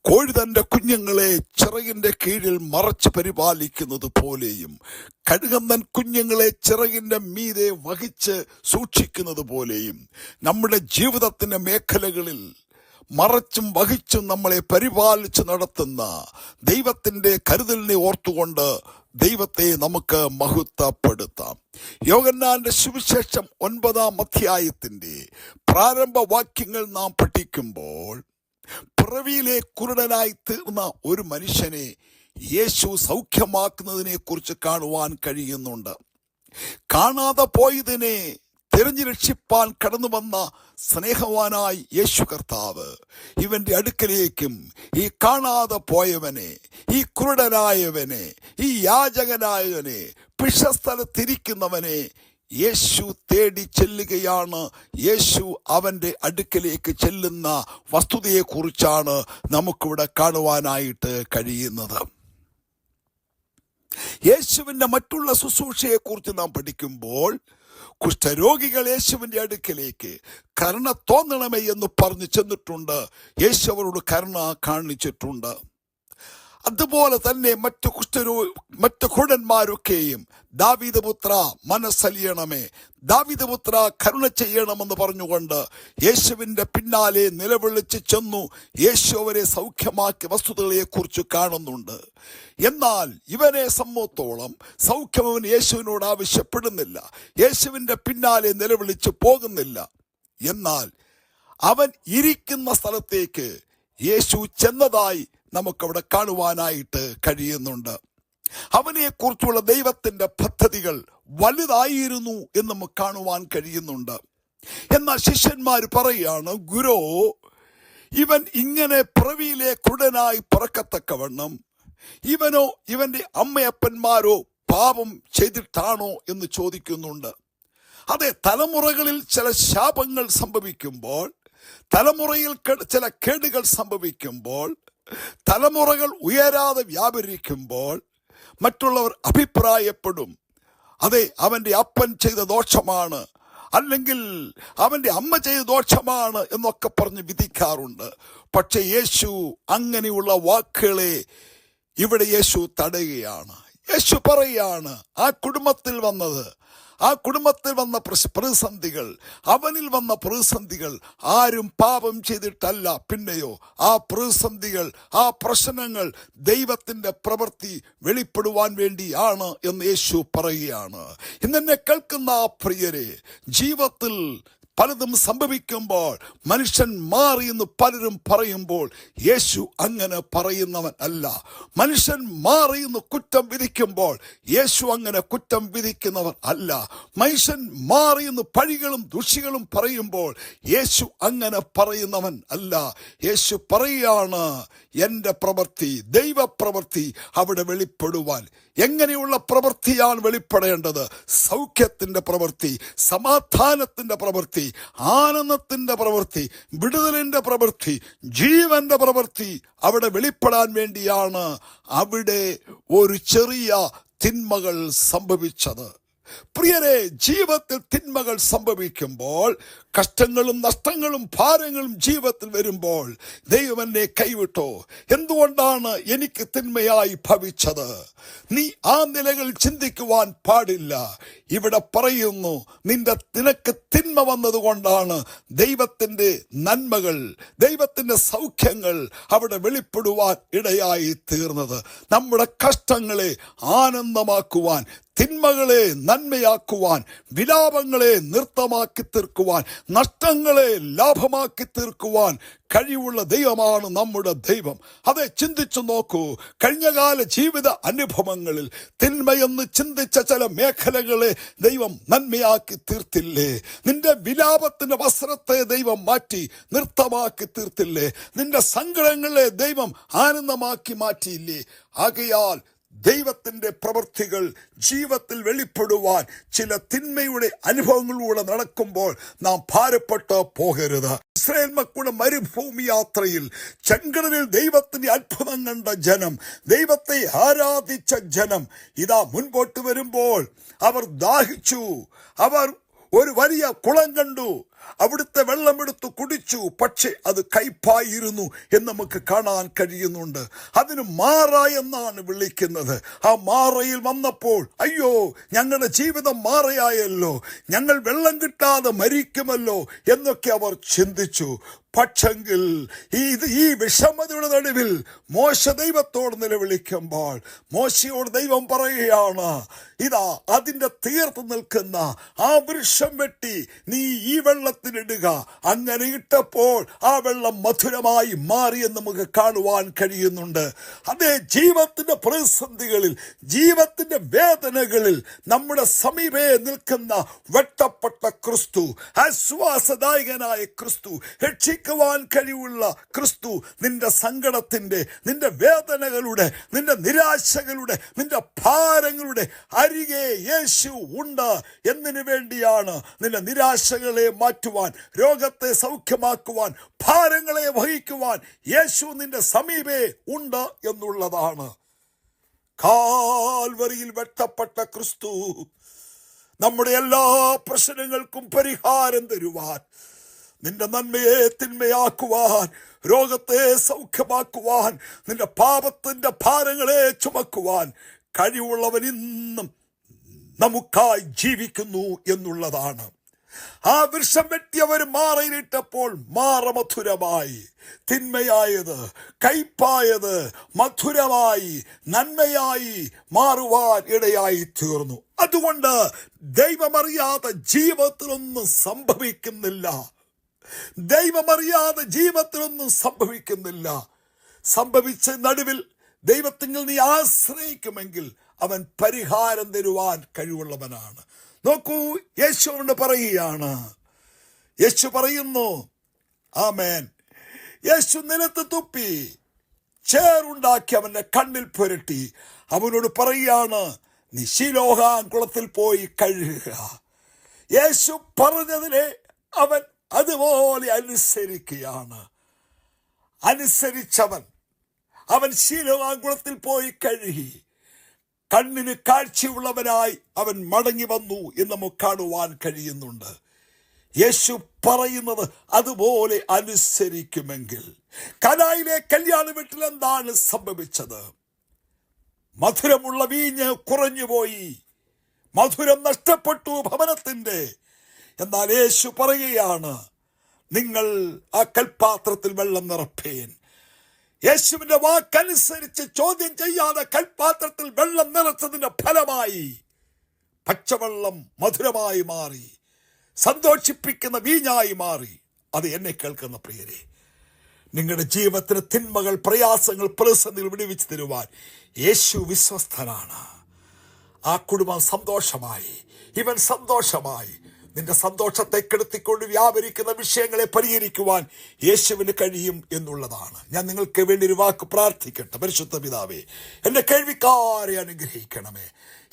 കോഴി തന്റെ കുഞ്ഞുങ്ങളെ ചിറകിന്റെ കീഴിൽ മറച്ച് പരിപാലിക്കുന്നത് പോലെയും കഴുകന്നൻ കുഞ്ഞുങ്ങളെ ചിറകിന്റെ മീതെ വഹിച്ച് സൂക്ഷിക്കുന്നത് പോലെയും നമ്മുടെ ജീവിതത്തിന്റെ മേഖലകളിൽ മറച്ചും വഹിച്ചും നമ്മളെ പരിപാലിച്ച് നടത്തുന്ന ദൈവത്തിന്റെ കരുതലിനെ ഓർത്തുകൊണ്ട് ദൈവത്തെ നമുക്ക് മഹത്വപ്പെടുത്താം. യോഗന്നാന്റെ സുവിശേഷം ഒൻപതാം അധ്യായത്തിന്റെ പ്രാരംഭ വാക്യങ്ങൾ നാം പഠിക്കുമ്പോൾ പിറവിയിലെ കുരുടനായി തീർന്ന ഒരു മനുഷ്യനെ യേശു സൗഖ്യമാക്കുന്നതിനെ കുറിച്ച് കാണുവാൻ കഴിയുന്നുണ്ട്. കാണാതെ പോയതിനെ തിരഞ്ഞു രക്ഷിപ്പാൻ കടന്നു വന്ന സ്നേഹവാനായി യേശു കർത്താവ് ഇവന്റെ അടുക്കലേക്കും ഈ കാണാതെ പോയവനെ ഈ കുരുടനായവനെ ഈ യാചകനായവനെ പിഷസ്ഥലത്തിരിക്കുന്നവനെ യേശു തേടി ചെല്ലുകയാണ്. യേശു അവന്റെ അടുക്കലേക്ക് ചെല്ലുന്ന വസ്തുതയെക്കുറിച്ചാണ് നമുക്കിവിടെ കാണുവാനായിട്ട് കഴിയുന്നത്. യേശുവിന്റെ മറ്റുള്ള ശുശ്രൂഷയെക്കുറിച്ച് നാം പഠിക്കുമ്പോൾ കുഷ്ഠരോഗികൾ യേശുവിന്റെ അടുക്കലേക്ക് കരുണ തോന്നണമേ എന്ന് പറഞ്ഞു ചെന്നിട്ടുണ്ട്. യേശു അവരോട് കരുണ കാണിച്ചിട്ടുണ്ട്. അതുപോലെ തന്നെ മറ്റു കുഷ്ഠരോ മറ്റു കുടന്മാരൊക്കെയും ദാവിദപുത്ര മനസ്സലിയണമേ. ദാവിദപുത്ര കരുണ ചെയ്യണമെന്ന് പറഞ്ഞുകൊണ്ട് യേശുവിന്റെ പിന്നാലെ നിലവിളിച്ച് ചെന്നു യേശു അവരെ സൗഖ്യമാക്കിയ വസ്തുതകളെക്കുറിച്ച് കാണുന്നുണ്ട്. എന്നാൽ ഇവനെ സംബന്ധിച്ചോളം സൗഖ്യം അവൻ യേശുവിനോട് ആവശ്യപ്പെടുന്നില്ല. യേശുവിന്റെ പിന്നാലെ നിലവിളിച്ച് പോകുന്നില്ല. എന്നാൽ അവൻ ഇരിക്കുന്ന സ്ഥലത്തേക്ക് യേശു ചെന്നതായി നമുക്കവിടെ കാണുവാനായിട്ട് കഴിയുന്നുണ്ട്. അവനെ കുറിച്ചുള്ള ദൈവത്തിന്റെ പദ്ധതികൾ വലുതായിരുന്നു എന്ന് നമുക്ക് കാണുവാൻ കഴിയുന്നുണ്ട്. എന്നാൽ ശിഷ്യന്മാർ പറയുകയാണ് ഗുരു ഇവൻ ഇങ്ങനെ പ്രവിയിലെ കുടനായി പിറക്കത്തക്കവണ്ണം ഇവനോ ഇവന്റെ അമ്മയപ്പന്മാരോ പാപം ചെയ്തിട്ടാണോ എന്ന് ചോദിക്കുന്നുണ്ട്. അതെ തലമുറകളിൽ ചില ശാപങ്ങൾ സംഭവിക്കുമ്പോൾ തലമുറയിൽ ചില കേടുകൾ സംഭവിക്കുമ്പോൾ തലമുറകൾ ഉയരാതെ വ്യാപരിക്കുമ്പോൾ മറ്റുള്ളവർ അഭിപ്രായപ്പെടും. അതെ അവന്റെ അപ്പൻ ചെയ്ത ദോഷമാണ് അല്ലെങ്കിൽ അവന്റെ അമ്മ ചെയ്ത ദോഷമാണ് എന്നൊക്കെ പറഞ്ഞ് വിധിക്കാറുണ്ട്. പക്ഷെ യേശു അങ്ങനെയുള്ള വാക്കുകളെ ഇവിടെ യേശു തടയുകയാണ്. യേശു പറയുകയാണ് ആ കുടുംബത്തിൽ വന്നത് ആ കുടുംബത്തിൽ വന്ന പ്രതിസന്ധികൾ അവനിൽ വന്ന പ്രതിസന്ധികൾ ആരും പാപം ചെയ്തിട്ടല്ല. പിന്നെയോ ആ പ്രതിസന്ധികൾ ആ പ്രശ്നങ്ങൾ ദൈവത്തിന്റെ പ്രവൃത്തി വെളിപ്പെടുവാൻ വേണ്ടിയാണ് എന്ന് യേശു പറയുകയാണ്. ഇന്നെന്നെ കേൾക്കുന്ന ആ പ്രിയരെ ജീവിതത്തിൽ പലതും സംഭവിക്കുമ്പോൾ മനുഷ്യൻ മാറി എന്ന് പലരും പറയുമ്പോൾ യേശു അങ്ങനെ പറയുന്നവൻ അല്ല. മനുഷ്യൻ മാറി എന്ന് കുറ്റം വിധിക്കുമ്പോൾ യേശു അങ്ങനെ കുറ്റം വിധിക്കുന്നവൻ അല്ല. മനുഷ്യൻ മാറി എന്ന് പഴികളും ദുഷികളും പറയുമ്പോൾ യേശു അങ്ങനെ പറയുന്നവൻ അല്ല. യേശു പറയുകയാണ് എന്റെ പ്രവൃത്തി ദൈവപ്രവൃത്തി അവിടെ വെളിപ്പെടുവാൻ. എങ്ങനെയുള്ള പ്രവൃത്തിയാണ് വെളിപ്പെടേണ്ടത്? സൗഖ്യത്തിന്റെ പ്രവൃത്തി സമാധാനത്തിന്റെ പ്രവൃത്തി ആനന്ദത്തിന്റെ പ്രവൃത്തി വിടുതലിന്റെ പ്രവൃത്തി ജീവന്റെ പ്രവൃത്തി അവിടെ വെളിപ്പെടാൻ വേണ്ടിയാണ് അവിടെ ഒരു ചെറിയ തിന്മകൾ സംഭവിച്ചത്. പ്രിയരെ ജീവിതത്തിൽ തിന്മകൾ സംഭവിക്കുമ്പോൾ കഷ്ടങ്ങളും നഷ്ടങ്ങളും ഭാരങ്ങളും ജീവിതത്തിൽ വരുമ്പോൾ ദൈവം എന്നെ കൈവിട്ടോ? എന്തുകൊണ്ടാണ് എനിക്ക് തിന്മയായി ഭവിച്ചത്? നീ ആ നിലകൾ ചിന്തിക്കുവാൻ പാടില്ല. ഇവിടെ പറയുന്നു നിന്റെ നിനക്ക് തിന്മ വന്നതുകൊണ്ടാണ് ദൈവത്തിന്റെ നന്മകൾ ദൈവത്തിന്റെ സൗഖ്യങ്ങൾ അവിടെ വെളിപ്പെടുവാൻ ഇടയായി തീർന്നത്. നമ്മുടെ കഷ്ടങ്ങളെ ആനന്ദമാക്കുവാൻ തിന്മകളെ നന്മയാക്കുവാൻ വിലാപങ്ങളെ നൃത്തമാക്കി തീർക്കുവാൻ നഷ്ടങ്ങളെ ലാഭമാക്കി തീർക്കുവാൻ കഴിവുള്ള ദൈവമാണ് നമ്മുടെ ദൈവം. അതെ ചിന്തിച്ചു നോക്കൂ. കഴിഞ്ഞകാല ജീവിത അനുഭവങ്ങളിൽ തിന്മയെന്ന് ചിന്തിച്ച ചില മേഖലകളെ ദൈവം നന്മയാക്കി തീർത്തില്ലേ? നിന്റെ വിലാപത്തിന്റെ വസ്ത്രത്തെ ദൈവം മാറ്റി നൃത്തമാക്കി തീർത്തില്ലേ? നിന്റെ സങ്കടങ്ങളെ ദൈവം ആനന്ദമാക്കി മാറ്റിയില്ലേ? ആകയാൽ ദൈവത്തിന്റെ പ്രവൃത്തികൾ ജീവിതത്തിൽ വെളിപ്പെടുവാൻ ചില തിന്മയുടെ അനുഭവങ്ങളിലൂടെ നടക്കുമ്പോൾ നാം ഭാരപ്പെട്ട് പോകരുത്. ഇസ്രയേൽ മക്കളുടെ മരുഭൂമി യാത്രയിൽ ചെങ്കടലിൽ ദൈവത്തിന്റെ അത്ഭുതം കണ്ട ജനം ദൈവത്തെ ആരാധിച്ച ജനം ഇതാ മുൻപോട്ട് വരുമ്പോൾ അവർ ദാഹിച്ചു. അവർ ഒരു വലിയ കുളം കണ്ടു. അവിടുത്തെ വെള്ളമെടുത്ത് കുടിച്ചു. പക്ഷെ അത് കയ്പായിരുന്നു എന്ന് നമുക്ക് കാണാൻ കഴിയുന്നുണ്ട്. അതിന് മാറ എന്നാണ് വിളിക്കുന്നത്. ആ മാറയിൽ വന്നപ്പോൾ അയ്യോ ഞങ്ങളുടെ ജീവിതം മാറയായല്ലോ. ഞങ്ങൾ വെള്ളം കിട്ടാതെ മരിക്കുമല്ലോ എന്നൊക്കെ അവർ ചിന്തിച്ചു. പക്ഷെങ്കിൽ ഈ ഈ വിഷമതയുടെ നടുവിൽ മോശ ദൈവത്തോട് നിലവിളിക്കുമ്പോൾ മോശയോട് ദൈവം പറയുകയാണ് ഇതാ അതിന്റെ തീർത്ത് നിൽക്കുന്ന ആ വൃക്ഷം വെട്ടി നീ ഈ വെള്ളത്തിനിടുക. അങ്ങനെ ഇട്ടപ്പോൾ ആ വെള്ളം മധുരമായി മാറിയെന്ന് നമുക്ക് കാണുവാൻ കഴിയുന്നുണ്ട്. അതേ ജീവത്തിന്റെ പ്രതിസന്ധികളിൽ ജീവത്തിന്റെ വേദനകളിൽ നമ്മുടെ സമീപേ നിൽക്കുന്ന വെട്ടപ്പെട്ട ക്രിസ്തു ആശ്വാസദായകനായ ക്രിസ്തു രക്ഷിക്കുവാൻ കഴിവുള്ള ക്രിസ്തു നിന്റെ സങ്കടത്തിന്റെ നിന്റെ വേദനകളുടെ നിന്റെ നിരാശകളുടെ നിന്റെ ഭാരങ്ങളുടെ അരികെ യേശു ഉണ്ട്. എന്നതിനു വേണ്ടിയാണ് നിന്റെ നിരാശകളെ മാറ്റുവാൻ രോഗത്തെ സൗഖ്യമാക്കുവാൻ ഭാരങ്ങളെ വഹിക്കുവാൻ യേശു നിന്റെ സമീപേ ഉണ്ട് എന്നുള്ളതാണ്. കാൽവരിയിൽ വെട്ടപ്പെട്ട ക്രിസ്തു നമ്മുടെ എല്ലാ പ്രശ്നങ്ങൾക്കും പരിഹാരം തരുവാൻ നിന്റെ നന്മയെ തിന്മയാക്കുവാൻ രോഗത്തെ സൗഖ്യമാക്കുവാൻ നിന്റെ പാപത്തിന്റെ ഭാരങ്ങളെ ചുമക്കുവാൻ കഴിവുള്ളവൻ ഇന്നും നമുക്കായി ജീവിക്കുന്നു എന്നുള്ളതാണ്. ആ വൃക്ഷം വെട്ടിയവർ മാറയിലിട്ടപ്പോൾ മാറ മധുരമായി തിന്മയായത് കയ്പായത് മധുരമായി നന്മയായി മാറുവാൻ ഇടയായി തീർന്നു അതുകൊണ്ട് ദൈവമറിയാതെ ജീവിതത്തിലൊന്നും സംഭവിക്കുന്നില്ല. ദൈവമറിയാതെ ജീവിതത്തിലൊന്നും സംഭവിക്കുന്നില്ല. സംഭവിച്ച നടുവിൽ ദൈവത്തിങ്കിൽ നീ ആശ്രയിക്കുമെങ്കിൽ അവൻ പരിഹാരം തരുവാൻ കഴിവുള്ളവനാണ്. നോക്കൂ യേശുവിന് പറയുകയാണ്. യേശു പറയുന്നു ആമേൻ. യേശു നിലത്ത് തുപ്പി ചേറുണ്ടാക്കി അവന്റെ കണ്ണിൽ പുരട്ടി. അവനോട് പറയുകയാണ് നീ ശിലോഹാൻ കുളത്തിൽ പോയി കഴുകുക. യേശു പറഞ്ഞതിനെ അവൻ അതുപോലെ അനുസരിക്കുകയാണ്. അനുസരിച്ചവൻ അവൻ ശീലവാങ്കുളത്തിൽ പോയി കഴുകി. കണ്ണിന് കാഴ്ചയുള്ളവനായി അവൻ മടങ്ങി വന്നു എന്ന് നമുക്ക് കാണുവാൻ കഴിയുന്നുണ്ട്. യേശു പറയുന്നത് അതുപോലെ അനുസരിക്കുമെങ്കിൽ കനായിലെ കല്യാണ വീട്ടിൽ എന്താണ് സംഭവിച്ചത്? മധുരമുള്ള വീഞ്ഞ് കുറഞ്ഞുപോയി. മധുരം നഷ്ടപ്പെട്ടു ഭവനത്തിന്റെ എന്നാൽ യേശു പറയുകയാണ് നിങ്ങൾ ആ കൽപാത്രത്തിൽ വെള്ളം നിറപ്പേൻ. യേശുവിന്റെ വാക്കനുസരിച്ച് ചോദ്യം ചെയ്യാതെ കൽപാത്രത്തിൽ വെള്ളം നിറച്ചതിന്റെ ഫലമായി പച്ചവെള്ളം മധുരമായി മാറി സന്തോഷിപ്പിക്കുന്ന വീഞ്ഞായി മാറി. അത് എന്നെ കേൾക്കുന്ന പ്രിയരെ നിങ്ങളുടെ ജീവിതത്തിന് തിന്മകൾ പ്രയാസങ്ങൾ പ്രതിസന്ധികൾ വിടുവിച്ച് തരുവാൻ യേശു വിശ്വസ്തനാണ്. ആ കുടുംബം സന്തോഷമായി ഇവൻ സന്തോഷമായി നിന്റെ സന്തോഷത്തെ കെടുത്തിക്കൊണ്ട് വ്യാപരിക്കുന്ന വിഷയങ്ങളെ പരിഹരിക്കുവാൻ യേശുവിന് കഴിയും എന്നുള്ളതാണ്. ഞാൻ നിങ്ങൾക്ക് വേണ്ടി ഒരു വാക്ക് പ്രാർത്ഥിക്കട്ടെ. പരിശുദ്ധ പിതാവേ എന്റെ കേൾവിക്കാരെ അനുഗ്രഹിക്കണമേ.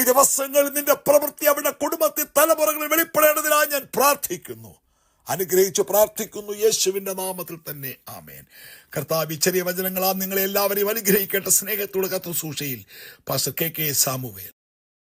ഈ ദിവസങ്ങളിൽ നിന്റെ പ്രവൃത്തി അവരുടെ കുടുംബത്തിൽ തലമുറകളിൽ വെളിപ്പെടേണ്ടതിനായി ഞാൻ പ്രാർത്ഥിക്കുന്നു. അനുഗ്രഹിച്ചു പ്രാർത്ഥിക്കുന്നു യേശുവിന്റെ നാമത്തിൽ തന്നെ. ആമേൻ. കർത്താവ് ചെറിയ വചനങ്ങളാ നിങ്ങളെ എല്ലാവരെയും അനുഗ്രഹിക്കേണ്ട സ്നേഹത്തോടെ കത്തു സൂക്ഷയിൽ പാസ്റ്റർ കെ കെ സാമുവേൽ.